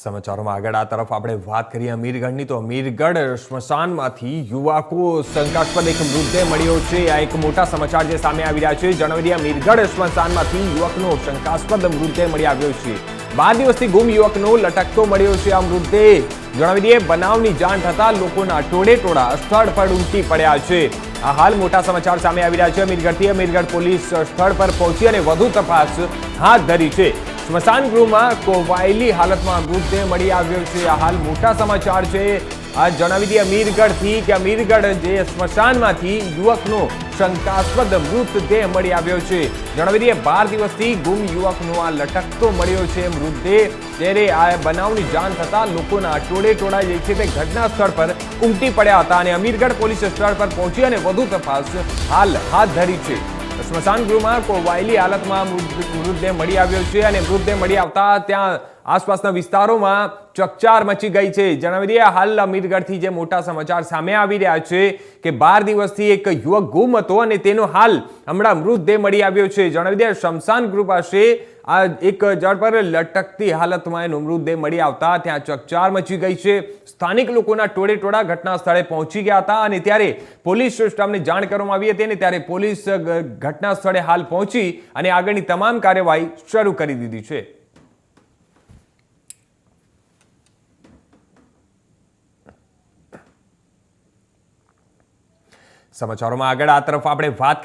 સમાચારોમાં આગળ આ તરફ આપણે વાત કરીએ અમીરગઢની, તો અમીરગઢ સ્મશાનમાંથી યુવકો શંકાસ્પદ એક મૃતદેહ મળ્યો છે. આ એક મોટા સમાચાર જે સામે આવી રહ્યા છે. જણાવી દઈએ અમીરગઢ સ્મશાનમાંથી યુવકનો શંકાસ્પદ મૃતદેહ મળી આવ્યો છે. બાર દિવસથી ગુમ યુવકનો લટકતો મળ્યો છે આ મૃતદેહ જણાવી દઈએ બનાવની જાણ થતા લોકોના ટોળે ટોળા સ્થળ પર ઉમટી પડ્યા છે. આ હાલ મોટા સમાચાર સામે આવી રહ્યા છે અમીરગઢથી. અમીરગઢ પોલીસ સ્થળ પર પહોંચી અને વધુ તપાસ હાથ ધરી છે. સ્મશાન ગૃહમાં કોવાયેલી હાલતમાં મૃતદેહ મળી આવ્યો છે. આ હાલ મોટા સમાચાર છે. આ જણાવી દઈએ અમીરગઢથી કે અમીરગઢ જે સ્મશાનમાંથી યુવકનો શંકાસ્પદ મૃતદેહ મળી આવ્યો છે. જણાવી દઈએ બાર દિવસથી ગુમ યુવકનો આ લટકતો મળ્યો છે મૃતદેહ. ત્યારે આ બનાવની જાણ થતાં લોકોના ટોળે ટોળા જે છે તે ઘટના સ્થળ પર ઉમટી પડ્યા હતા અને અમીરગઢ પોલીસ સ્થળ પર પહોંચી અને વધુ તપાસ હાલ હાથ ધરી છે. સ્મશાન ગૃહમાં કોવાયેલી હાલતમાં મૃત- મૃતદેહ મળી આવ્યો છે અને મૃતદેહ મળી આવતા ત્યાં આસપાસના વિસ્તારોમાં ચકચાર મચી ગઈ છે. જણાવી દઈએ, હાલ અમીરગઢથી જે મોટા સમાચાર સામે આવી રહ્યા છે કે બાર દિવસથી એક યુવક ગુમ હતો અને તેનો હાલ હમણાં મૃતદેહ મળી આવ્યો છે. જણાવી દઈએ, શમશાન ગૃહ પાસે આ એક જળ પર લટકતી હાલતમાં એનો મૃતદેહ મળી આવતા ત્યાં ચકચાર મચી ગઈ છે. સ્થાનિક લોકોના ટોળે ટોળા ઘટના સ્થળે પહોંચી ગયા હતા અને ત્યારે પોલીસ સિસ્ટમને જાણ કરવામાં આવી હતી અને ત્યારે પોલીસ ઘટના સ્થળે હાલ પહોંચી અને આગળની તમામ કાર્યવાહી શરૂ કરી દીધી છે. સમાચારોમાં આગળ આ તરફ આપણે વાત કરીએ